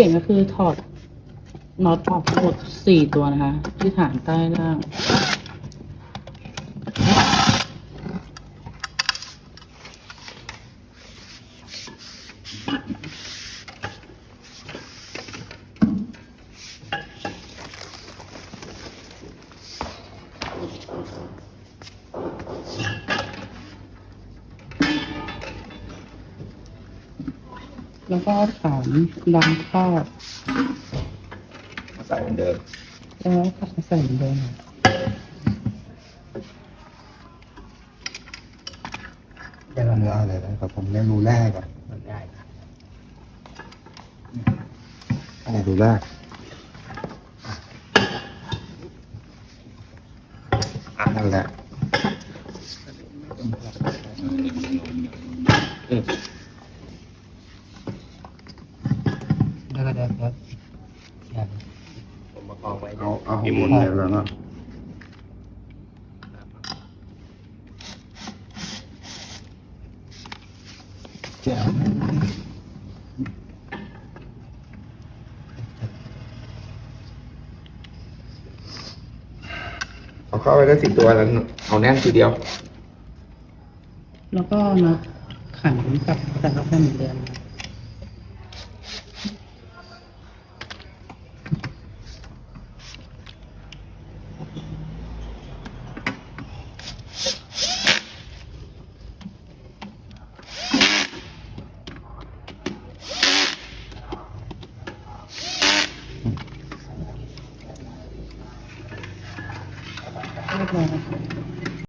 ลี่ยนก็คือถอดน็อตออกหมดสี่ตัวนะคะ ที่ฐานใต้ล่าง แล้วก็ฐานดังครอบใส่เหมือนเดิมแล้วก็ใส่เหมือนเดิมไม่ทำได้เลยนะครับผมเรียนรู้แรกก่อนได้ครับอะไรรู้แรกอะนั่นแหละ อืม แล้วก็เดี๋ยวเดี๋ยวเดี๋ยวผมมากองไว้เอาเอามีหมุนไปแล้วนะแจ๋วเอาเข้าไปได้สิบตัวแล้วเอาแน่นทีเดียว แล้วก็น็อตขันกับแต่ละแค่เหมือนเดิมเรี ยบร้อย